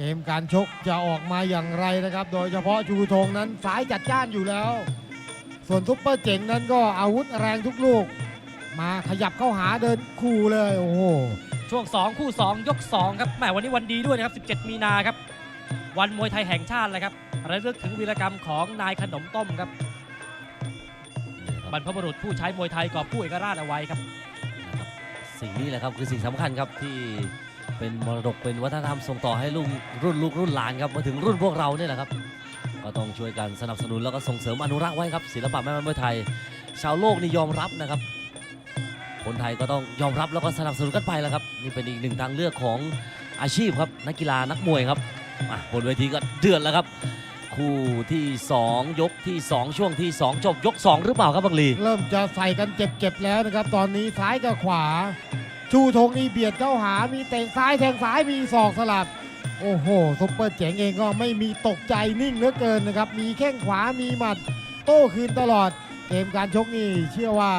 เกมการชกจะออกมาอย่างไรนะครับ โดยเฉพาะชูธงนั้นสายจัดจ้านอยู่แล้ว ส่วนซุปเปอร์เจ๋งนั้นก็อาวุธแรงทุกลูก มาขยับเข้าหาเดินคู่เลยโอ้โหช่วง 2 คู่ 2 ยก 2 ครับแหมวันนี้วันดีด้วยนะครับ 17 มีนาครับ วันมวยไทยแห่งชาติเลยครับระลึกถึงวีรกรรมของนายขนมต้มครับบรรพบุรุษผู้ใช้มวยไทยกอบผู้เอกราชเอาไว้ครับนะครับสิ่งนี้แหละครับคือสิ่งสำคัญครับที่ เป็นมรดกเป็นวัฒนธรรมส่งต่อให้รุ่นรุ่นลูกรุ่นหลานครับมาถึงรุ่นพวกเราเนี่ยแหละครับ ก็ต้องช่วยกันสนับสนุนแล้วก็ส่งเสริมอนุรักษ์ไว้ครับศิลปะแม่ไม้มวยไทย ชาวโลกนี่ยอมรับนะครับ คนไทยก็ต้องยอมรับแล้วก็สนับสนุนกันไปแล้วครับ นี่เป็นอีกหนึ่งทางเลือกของอาชีพครับนักกีฬานักมวยครับบนเวทีก็เดือดแล้วครับคู่ที่ 2 ยกที่ 2 ช่วงที่ 2 จบยก 2 หรือเปล่าครับบังลี เริ่มจะใส่กันเจ็บๆแล้วนะครับ ตอนนี้ซ้ายกับขวา ชูธงนี่เบียดเข้าหามีเตะซ้ายแทงซ้ายมีศอกสลับ โอ้โหซุปเปอร์เจ๋งเองก็ไม่มีตกใจนิ่งเหลือเกินนะครับ มีแข้งขวามีหมัด โต้คืนตลอด เกมการชกนี่เชื่อว่า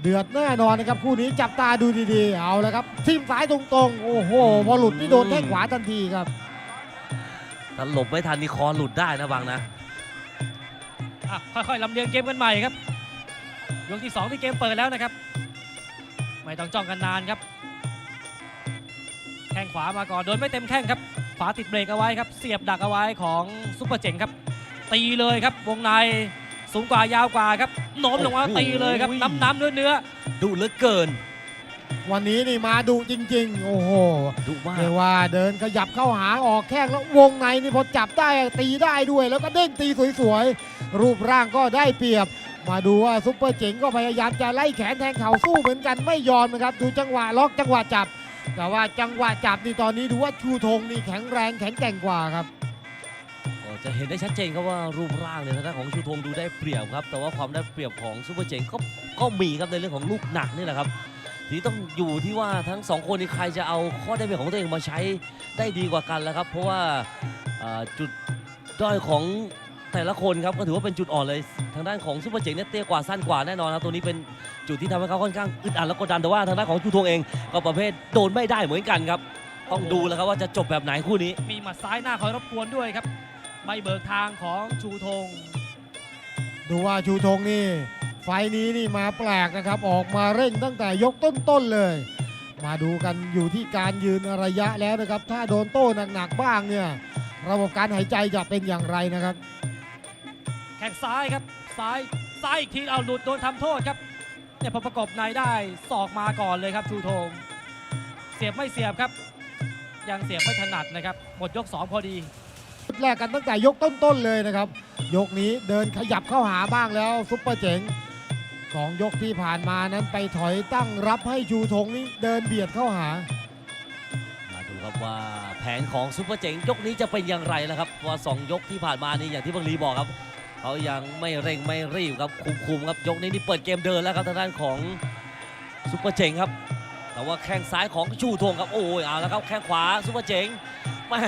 เดือดแน่นอนนะครับ คู่นี้จับตาดูดีๆ เอาแล้วครับทิมซ้ายตรงๆ โอ้โห พอหลุดนี่โดนแข้งขวาทันทีครับถ้าหลบไม่ทันนี่คอหลุดได้นะบังนะอะค่อยๆลำเลียงเกมกันใหม่ครับยกที่2ที่เกมเปิดแล้วนะครับ ไม่ต้องจ้องกันนานครับ แข้งขวามาก่อนโดนไม่เต็มแข้งครับ ขวาติดเบรกเอาไว้ครับ เสียบดักเอาไว้ของซุปเปอร์เจ๋งครับ ตีเลยครับ วงในสูงกว่ายาวกว่าครับโน้มลงมาโอ้โหตีเลยครับ น้ำน้ำเนื้อเนื้อดุเหลือเกิน วันนี้นี่มาดุจริง ๆ โอ้โหดุมากเรียกว่าเดินขยับเข้าหาออกแข้งแล้ววงในนี่พอจับได้ตีได้ด้วย แล้วก็เด้งตีสวยๆรูปร่างก็ได้เปรียบ มาดูว่าซุปเปอร์เจ๋งก็พยายามจะไล่แขนแทงเข่าสู้เหมือนกันไม่ยอมนะครับ ดูจังหวะล็อกจังหวะจับ แต่ว่าจังหวะจับนี่ตอนนี้ดูว่าชูธงนี่แข็งแรงแข็งแกร่งกว่าครับก็จะเห็นได้ชัดเจนครับว่ารูปร่างเนี่ยทางด้านของชูธงดูได้เปรียบครับ แต่ว่าความได้เปรียบของซูเปอร์เจ๋งก็ก็มีครับในเรื่องของลูกหนักนี่แหละครับทีนี้ต้องอยู่ที่ว่าทั้งสองคนนี้ใครจะเอาข้อได้เปรียบของตัวเองมาใช้ได้ดีกว่ากันแล้วครับ เพราะว่าจุดด้อยของ แต่ละคนครับก็ถือว่าเป็นจุดอ่อนเลย ทางด้านของซูเปอร์เจ๋งเนี่ยเตี้ยกว่าสั้นกว่าแน่นอนครับตัวนี้เป็นจุดที่ทำให้เขาค่อนข้างอึดอัดและกดดันแต่ว่าทางด้านของชูธงเอง ก็ประเภทโดนไม่ได้เหมือนกันครับต้องดูแล้วครับว่าจะจบแบบไหนคู่นี้ มีหมัดซ้ายหน้าคอยรบกวนด้วยครับไม่เบิกทางของชูธงดูว่าชูธงนี่ ไฟล์นี้นี่มาแปลกนะครับ ออกมาเร่งตั้งแต่ยกต้นๆเลย มาดูกันอยู่ที่การยืนระยะแล้วนะครับ ถ้าโดนโต้หนักๆบ้างเนี่ย ระบบการหายใจจะเป็นอย่างไรนะครับแข้งซ้ายครับ ซ้ายซ้ายอีกทีเอาหลุดโดนทำโทษครับเนี่ยพอประกบในได้ศอกมาก่อนเลยครับชูธงเสียบไม่เสียบครับ ยังเสียบไม่ถนัดนะครับ หมดยก 2 พอดีแรกกันตั้งแต่ยกต้นๆเลยนะครับ ยกนี้เดินขยับเข้าหาบ้างแล้วซุปเปอร์เจ๋งสองยกที่ผ่านมานั้นไปถอยตั้งรับให้ชูธงนี่เดินเบียดเข้าหามาดูครับว่าแผนของซุปเปอร์เจ๋งยกนี้จะเป็นอย่างไรนะครับว่าสองยกที่ผ่านมานี่อย่างที่บังลีบอกครับ เขายังไม่เร่งไม่รีบครับคุมคุมๆครับยกนี้นี่เปิดเกมเดินแล้วครับทางด้านของซุปเปอร์เจ๋งครับ แต่ว่าแข้งซ้ายของชูธงครับโอ้ยเอาแล้วครับแข้งขวาซุปเปอร์เจ๋งแม่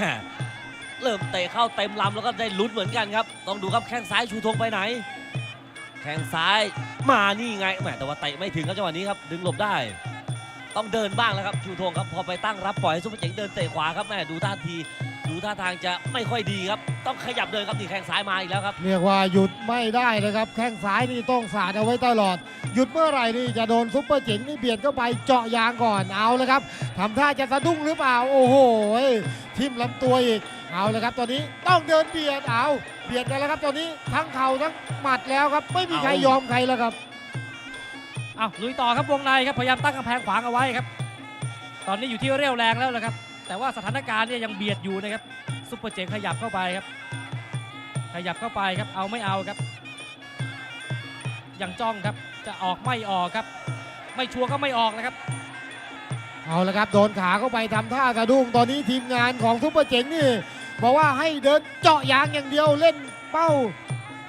เริ่มเตะเข้าเต็มลำแล้วก็ได้ลุ้นเหมือนกันครับต้องดูครับแข้งซ้ายชูธงไปไหน แข้งซ้ายมานี่ไงแหมแต่ว่าเตะไม่ถึงครับจังหวะนี้ครับดึงหลบได้ ต้องเดินบ้างแล้วครับชูธงครับพอไปตั้งรับปล่อยซุปเปอร์เจ๋งเดินเตะขวาครับแม่ดูท่าที ดูท่าทางจะไม่ค่อยดีครับ ต้องขยับเดินครับนี่แข้งซ้ายมาอีกแล้วครับ เรียกว่าหยุดไม่ได้นะครับ แข้งซ้ายนี่ต้องสาดเอาไว้ตลอด หยุดเมื่อไหร่นี่จะโดนซุปเปอร์เจ๋งนี่เบียดเข้าไปเจาะยางก่อนเอาเลยครับทำท่าจะสะดุ้งหรือเปล่าโอ้โหทิ่มลำตัวอีกเอาเลยครับตอนนี้ต้องเดินเบียดเอาเบียดกันแล้วครับตอนนี้ทั้งเข่าทั้งหมัดแล้วครับ ไม่มีใครเอายอมใครแล้วครับอ้าวลุยต่อครับวงในครับพยายามตั้งกำแพงขวางเอาไว้ครับ ตอนนี้อยู่ที่เรี่ยวแรงแล้วนะครับ แต่ว่าสถานการณ์เนี่ยยังเบียดอยู่นะครับซุปเปอร์เจ๋งขยับเข้าไปครับ ขยับเข้าไปครับเอาไม่เอาครับยังจ้องครับจะออกไม่ออกครับ ไม่ชัวร์ก็ไม่ออกนะครับ เอาละครับโดนขาเข้าไปทำท่ากระดุ้งตอนนี้ทีมงานของซุปเปอร์เจ๋งนี่บอกว่าให้เดินเจาะยางอย่างเดียวเล่นเป้า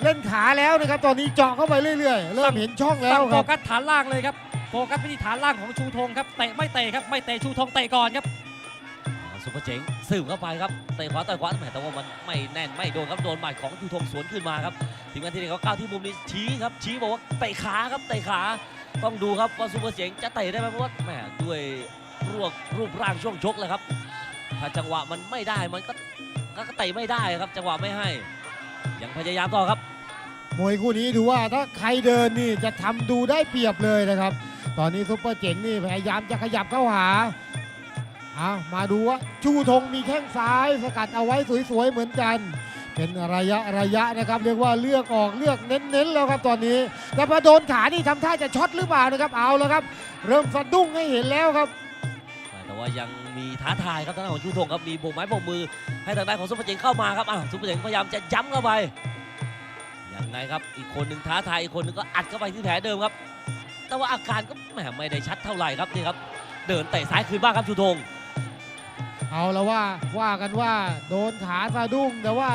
เล่นขาแล้วนะครับ ตอนนี้เจาะเข้าไปเรื่อยๆเริ่มเห็นช่องแล้ตั้วงโฟครับกัสฐานล่างเลยครับโฟกัสไปที่ฐานล่างของชูธงครับเตะไม่เตะครับไม่เตะชูธงเตะก่อนครับ ซุปเปอร์เจ๋งสืบเข้าไปครับเตะขวาต่อยขวาแต่ว่ามันไม่แน่นไม่โดนครับโดนหมัดของชูธงสวนขึ้นมาครับทีมงานที่นี่เขาก้าวที่มุมนี้ชี้ครับชี้บอกว่าเตะขาครับเตะขาต้องดูครับว่าซุปเปอร์เจ๋งจะเตะได้ไหมเพราะว่าแหมด้วยรูปรูปร่างช่วงชกเลยครับถ้าจังหวะมันไม่ได้มันก็ก็เตะไม่ได้ครับ จังหวะไม่ให้ ยังพยายามต่อครับมวยคู่นี้ดูว่าถ้าใครเดินนี่จะทำดูได้เปรียบเลยนะครับ ตอนนี้ซุปเปอร์เจ๋งนี่พยายามจะขยับเข้าหา อามาดูว่าชูธงมีแข้งซ้ายสกัดเอาไว้สวยๆเหมือนกัน เป็นระยะระยะนะครับเรียกว่าเลือกออกเลือกเน้นๆแล้วครับตอนนี้ แต่พอโดนขานี่ทำท่าจะช็อตหรือเปล่านะครับเอาแล้วครับ เริ่มสะดุ้งให้เห็นแล้วครับ แต่ว่ายังมีท้าทายครับทางด้านของชูธงครับมีโบกไม้โบกมือ ให้ทางด้านของซุปเปอร์เจงเข้ามาครับอะซุปเปอร์เจงพยายามจะย้ำเข้าไปยังไงครับอีกคนหนึ่งท้าทายอีกคนหนึ่งก็อัดเข้าไปที่แผลเดิมครับ แต่ว่าอาการก็แหมไม่ได้ชัดเท่าไหร่ครับนี่ครับเดินเตะซ้ายคืนบ้างครับชูธง เอาแล้วว่าว่ากันว่าโดนขาสะดุ้ง แต่ว่า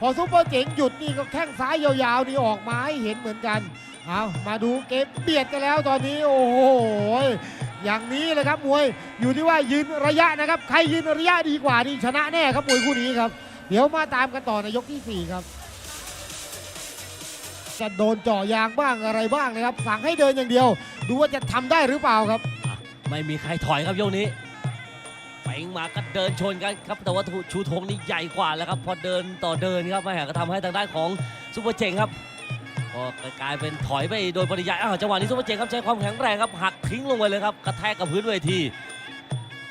พอซุปเปอร์เจ๋งหยุดนี่ก็แข้งซ้ายยาวๆนี่ออกมาให้เห็นเหมือนกันเอามาดูเกมเบียดกันแล้วตอนนี้โอ้โหอย่างนี้เลยครับมวยอยู่ที่ว่ายืนระยะนะครับ ใครยืนระยะดีกว่านี่ชนะแน่ครับมวยคู่นี้ครับ เดี๋ยวมาตามกันต่อในยกที่สี่ครับจะโดนเจาะยางบ้างอะไรบ้างนะครับ สั่งให้เดินอย่างเดียว ดูว่าจะทำได้หรือเปล่าครับ ไม่มีใครถอยครับยกนี้ ไปมาก็เดินชนกันครับแต่ว่าชูธงนี่ใหญ่กว่าแล้วครับพอเดินต่อเดินครับแหมก็ทำให้ทางด้านของซุปเปอร์เจงครับก็กลายเป็นถอยไปโดยปริยายอ้าวจังหวะนี้ซุปเปอร์เจงครับใช้ความแข็งแรงครับหักทิ้งลงไปเลยครับกระแทกกับพื้นเวที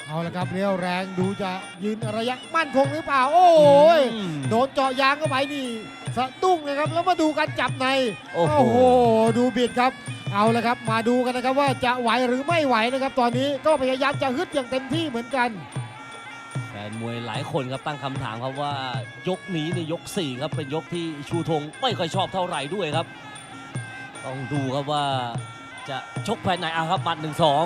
เอาละครับเรียวแรงดูจะยืนระยะมั่นคงหรือเปล่า โอ้ยอืมโดนเจาะยางเข้าไปนี่สะดุ้งนะครับแล้วมาดูการจับใน โอ้โหโหดูบิดครับ เอาละครับ มาดูกันนะครับว่าจะไหวหรือไม่ไหวนะครับ ตอนนี้ก็พยายามจะฮึดอย่างเต็มที่เหมือนกัน แฟนมวยหลายคนครับตั้งคำถามครับว่ายกนี้ในยก4ครับเป็นยกที่ชูธงไม่ค่อยชอบเท่าไหร่ด้วยครับ ต้องดูครับว่าจะชกแผนไหนอะครับหมัดหนึ่งสอง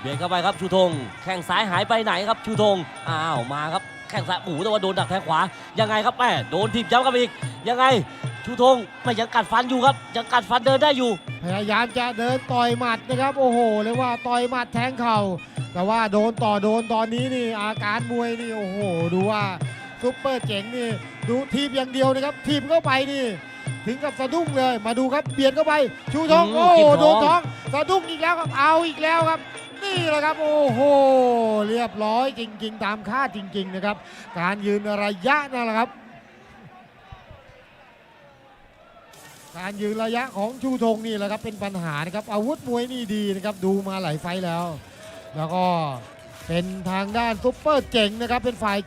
เบียดเข้าไปครับชูธงแข้งซ้ายหายไปไหนครับชูธงอ้าวมาครับแข้งซ้ายโอ้โหแต่ว่าโดนดักแทงขวายังไงครับแม่โดนทีบย้ำกันไปอีกยังไง ชูธงไม่ยังกัดฟันอยู่ครับยังกัดฟันเดินได้อยู่ พยายามจะเดินต่อยหมัดนะครับ โอ้โหเรียกว่าต่อยหมัดแทงเข่า แต่ว่าโดนต่อโดนตอนนี้นี่อาการมวยนี่โอ้โหดูว่าซุปเปอร์เจ๋งนี่ดูทีบอย่างเดียวนะครับ ทีบเข้าไปนี่ ถึงกับสะดุ้งเลยมาดูครับเบียดเข้าไป ชูทองอืมโอ้กินทอง โดนท้องสะดุ้งอีกแล้วครับเอาอีกแล้วครับ นี่แหละครับ โอ้โหเรียบร้อยจริง ๆ ตามคาดจริง ๆ นะครับ การยืนระยะนั่นแหละครับ การยืนระยะของชูธงนี่แหละครับเป็นปัญหานะครับอาวุธมวยนี่ดีนะครับดูมาหลายไฟแล้ว แล้วก็เป็นทางด้านซุปเปอร์เจ๋งนะครับเป็นฝ่าย